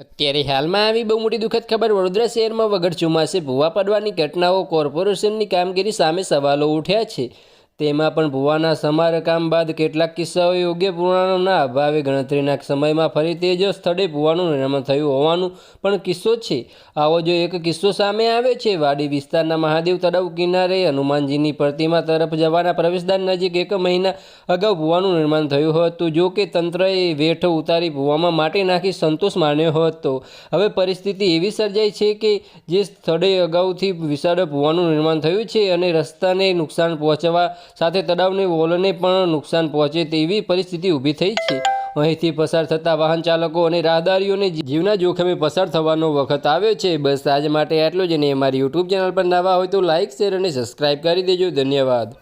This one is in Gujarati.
ત્યારે હાલમાં આવી બહુ મોટી દુઃખદ ખબર વડોદરા શહેરમાં વગર ચોમાસે ભૂવા પડવાની ઘટનાઓ કોર્પોરેશનની કામગીરી સામે સવાલો ઉઠ્યા છે. તેમાં પણ ભૂવાના સમારકામ બાદ કેટલાક કિસ્સાઓ યોગ્ય પુરાણોના અભાવે ગણતરીના સમયમાં ફરી તે જ સ્થળે ભૂવાનું નિર્માણ થયું હોવાનું પણ કિસ્સો છે. આવો જો એક કિસ્સો સામે આવે છે, વાડી વિસ્તારના મહાદેવ તળાવ કિનારે હનુમાનજીની પ્રતિમા તરફ જવાના પ્રવેશદ્વાર નજીક એક મહિના અગાઉ ભૂવાનું નિર્માણ થયું હતું. જો કે તંત્રએ વેઠ ઉતારી ભૂવામાં માટી નાખી સંતોષ માન્યો હતો. હવે પરિસ્થિતિ એવી સર્જાઈ છે કે જે સ્થળે અગાઉથી વિશાળ ભૂવાનું નિર્માણ થયું છે અને રસ્તાને નુકસાન પહોંચવા સાથે તળાવની વોલને પણ નુકસાન પહોંચે તેવી પરિસ્થિતિ ઊભી થઈ છે. અહીંથી પસાર થતા વાહન ચાલકો અને રાહદારીઓને જીવના જોખમે પસાર થવાનો વખત આવ્યો છે. બસ આજ માટે આટલું જ અને અમારી યુટ્યુબ ચેનલ પર નવા હોય તો લાઇક શેર અને સબસ્ક્રાઇબ કરી દેજો. ધન્યવાદ.